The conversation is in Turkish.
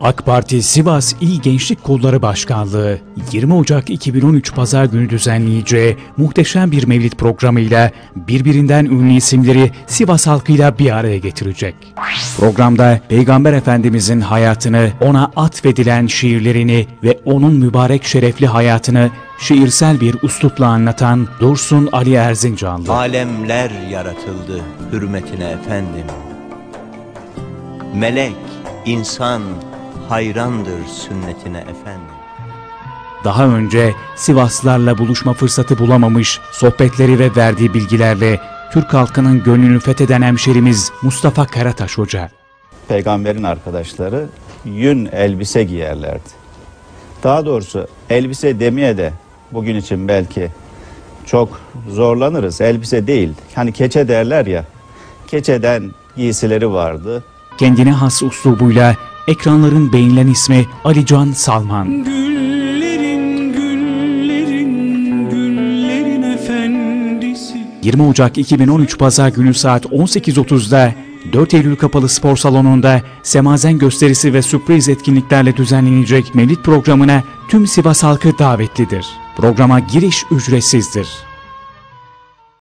AK Parti Sivas İl Gençlik Kolları Başkanlığı 20 Ocak 2013 Pazar günü düzenleyeceği muhteşem bir mevlid programıyla birbirinden ünlü isimleri Sivas halkıyla bir araya getirecek. Programda Peygamber Efendimizin hayatını, ona atfedilen şiirlerini ve onun mübarek şerefli hayatını şiirsel bir üslupla anlatan Dursun Ali Erzincanlı. Alemler yaratıldı hürmetine efendim. Melek, insan hayrandır sünnetine efendim. Daha önce Sivaslılarla buluşma fırsatı bulamamış, sohbetleri ve verdiği bilgilerle Türk halkının gönlünü fetheden hemşerimiz Mustafa Karataş Hoca. peygamberin arkadaşları yün elbise giyerlerdi. Daha doğrusu elbise demeye de bugün için belki çok zorlanırız. Elbise değil. Hani keçe derler ya. Keçeden giysileri vardı. Kendine has uslubuyla ekranların beğenilen ismi Alican Salman. Güllerin güllerin güllerin efendisi 20 Ocak 2013 Pazar günü saat 18.30'da 4 Eylül Kapalı Spor Salonu'nda semazen gösterisi ve sürpriz etkinliklerle düzenlenecek Mevlid programına tüm Sivas halkı davetlidir. Programa giriş ücretsizdir.